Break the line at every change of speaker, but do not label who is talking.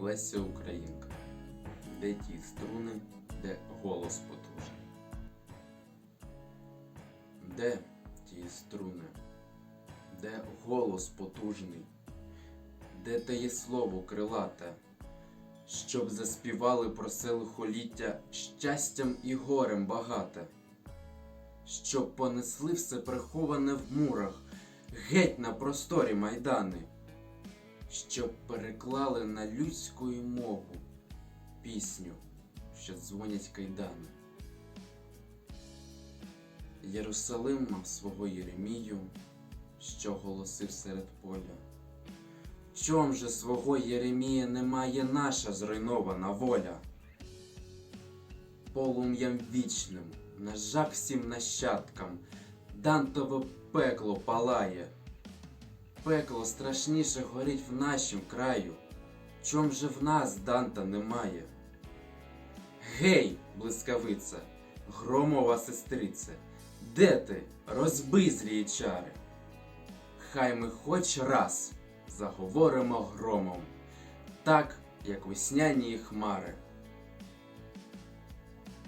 Леся Українка. Де ті струни, де голос потужний. Де ті струни, де голос потужний, де те є слово крилате, щоб заспівали про це лихоліття щастям і горем багате, щоб понесли все приховане в мурах, геть на просторі майдани, щоб переклали на людську мову пісню, що дзвонять кайдани. Єрусалим мав свого Єремію, що голосив серед поля. Чом же свого Єремія немає наша зруйнована воля? Полум'ям вічним, на жах всім нащадкам, Дантове пекло палає. Пекло страшніше горить в нашім краю. Чом же в нас Данта немає? Гей, блискавице, громова сестрице, де ти, розбий чари? Хай ми хоч раз заговоримо громом, так, як весняні хмари.